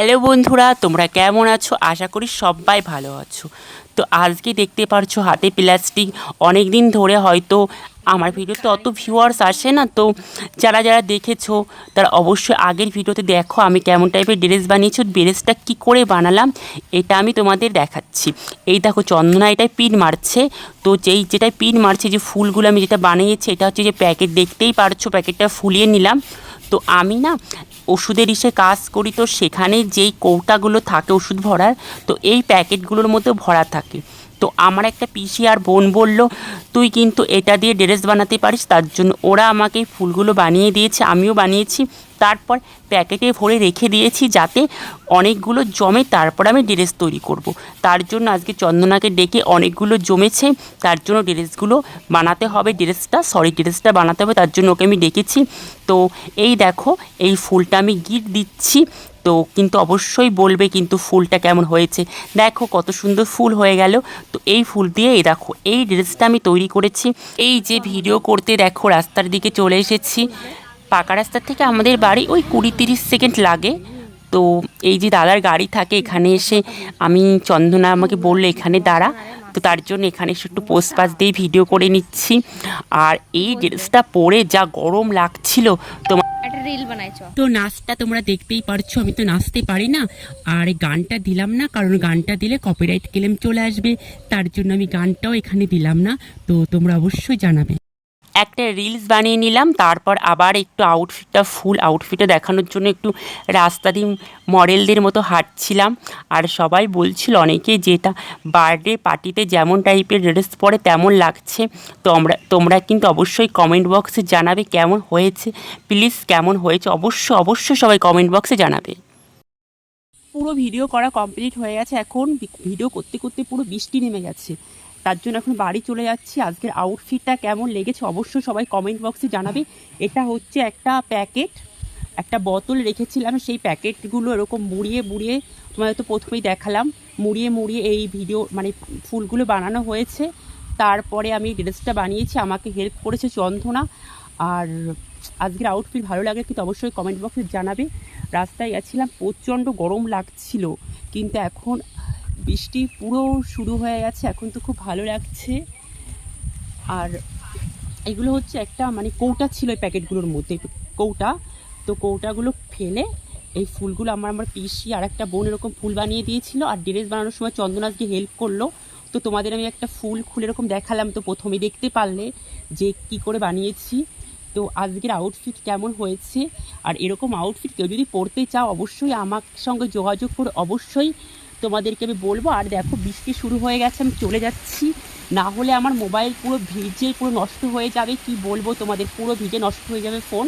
Hello বন্ধুরা, তোমরা কেমন আছো? আশা করি সবাই ভালো আছো। তো আজকে দেখতে পারছ হাতে প্লাস্টিক। অনেক দিন ধরে হয়তো আমার ভিডিওতে অত ভিউয়ার্স আসে না, তো যারা যারা দেখেছ, তারা অবশ্যই আগের ভিডিওতে দেখো আমি কেমন টাইপের ড্রেস বানিয়েছি ড্রেসটা কী করে বানালাম, এটা আমি তোমাদের দেখাচ্ছি। এই দেখো, চন্দনা এটাই পিন মারছে। তো যেই যেটা পিন মারছে, যে ফুলগুলো আমি যেটা বানিয়েছি, এটা হচ্ছে যে প্যাকেট, দেখতেই পারছ, প্যাকেটটা ফুলিয়ে নিলাম। তো আমি না ওষুধের ইসে কাজ করি, তো সেখানে যেই কৌটাগুলো থাকে ওষুধ ভরার, তো এই প্যাকেটগুলোর মধ্যে ভরা থাকে। তো আমার একটা পিসি আর বোন বলল, তুই কিন্তু এটা দিয়ে ড্রেস বানাতে পারিস, তার জন্য ওরা আমাকে ফুলগুলো বানিয়ে দিয়েছে, আমিও বানিয়েছি। তারপর প্যাকেটে ভরে রেখে দিয়েছি যাতে অনেকগুলো জমে তারপর আমি ড্রেস তৈরি করব। তার জন্য আজকে চন্দনাকে ডেকে অনেকগুলো জমেছে, তার জন্য ড্রেসগুলো বানাতে হবে, ড্রেসটা সরি ড্রেসটা বানাতে হবে, তার জন্য ওকে আমি ডেকেছি। তো এই দেখো, এই ফুলটা আমি গিট দিচ্ছি। তো কিন্তু অবশ্যই বলবে কিন্তু ফুলটা কেমন হয়েছে। দেখো কত সুন্দর ফুল হয়ে গেল। তো এই ফুল দিয়ে এই দেখো, এই ড্রেসটা আমি তৈরি করেছি। এই যে ভিডিও করতে দেখো, রাস্তার দিকে চলে এসেছি। পাকা রাস্তার থেকে আমাদের বাড়ি ওই কুড়ি তিরিশ সেকেন্ড লাগে। তো এই যে দাদার গাড়ি থাকে, এখানে এসে আমি চন্দনা আমাকে বলল, এখানে দাঁড়া। তো তার জন্য এখানে এসে একটু পোস্ট পাস দিয়ে ভিডিও করে নিচ্ছি। আর এই ড্রেসটা পরে যা গরম লাগছিল, তোমার রিল বানাইছো? তো নাচটা তোমরা দেখতেই পারছ, আমি তো নাচতে পারি না। আর গানটা দিলাম না, কারণ গানটা দিলে কপিরাইট ক্লেম চলে আসবে, তার জন্য আমি গানটাও এখানে দিলাম না, তো তোমরা অবশ্যই জানাবে। একটা রিলস বানিয়ে নিলাম, তারপর আবার একটু আউটফিটটা ফুল আউটফিটে দেখানোর জন্য একটু রাস্তা দিয়ে মডেলদের মতো হাঁটছিলাম। আর সবাই বলছিল অনেকে যেটা বার্থডে পার্টিতে যেমন টাইপের ড্রেস পরে তেমন লাগছে। তো আমরা তোমরা কিন্তু অবশ্যই কমেন্ট বক্সে জানাবে কেমন হয়েছে। প্লিজ কেমন হয়েছে? অবশ্যই অবশ্যই সবাই কমেন্ট বক্সে জানাবে। পুরো ভিডিও করা কমপ্লিট হয়ে গেছে। এখন ভিডিও করতে করতে পুরো বৃষ্টি নেমে গেছে। তার জন্য এখন বাড়ি চলে যাচ্ছি। আজকের আউটফিটটা কেমন লেগেছে অবশ্যই সবাই কমেন্ট বক্সে জানাবে। এটা হচ্ছে একটা প্যাকেট একটা বোতল রেখেছিলাম। সেই প্যাকেটগুলো এরকম মুড়িয়ে মুড়িয়ে তোমাদের তো প্রথমেই দেখালাম। মুড়িয়ে মুড়িয়ে এই ভিডিও মানে ফুলগুলো বানানো হয়েছে। তারপরে আমি ড্রেসটা বানিয়েছি, আমাকে হেল্প করেছে চন্দনা। আর আজকের আউটফিট ভালো লাগে কিন্তু অবশ্যই কমেন্ট বক্সে জানাবে। রাস্তায় গেছিলাম, প্রচণ্ড গরম লাগছিল। কিন্তু এখন বৃষ্টি পুরো শুরু হয়ে গেছে, এখন তো খুব ভালো লাগছে। আর এগুলো হচ্ছে একটা মানে কৌটা ছিল এই প্যাকেটগুলোর মধ্যে কৌটা। তো কৌটাগুলো ফেলে এই ফুলগুলো আমার আমার পিসি আর একটা বোন এরকম ফুল বানিয়ে দিয়েছিল আর ড্রেস বানানোর সময় চন্দনাজ গিয়ে হেল্প করল। তো তোমাদের আমি একটা ফুল খুলে এরকম দেখালাম, তো প্রথমে দেখতে পারলে যে কি করে বানিয়েছি। তো আজকের আউটফিট কেমন হয়েছে? আর এরকম আউটফিট কেউ যদি পরতে চাও, অবশ্যই আমার সঙ্গে যোগাযোগ করে। অবশ্যই তোমাদেরকে আমি বলব, আর দেখো বৃষ্টি শুরু হয়ে গেছে, আমি চলে যাচ্ছি। না হলে আমার মোবাইল পুরো ভিজে, পুরো নষ্ট হয়ে যাবে, কি বলব তোমাদের? পুরো ভিজে নষ্ট হয়ে যাবে ফোন।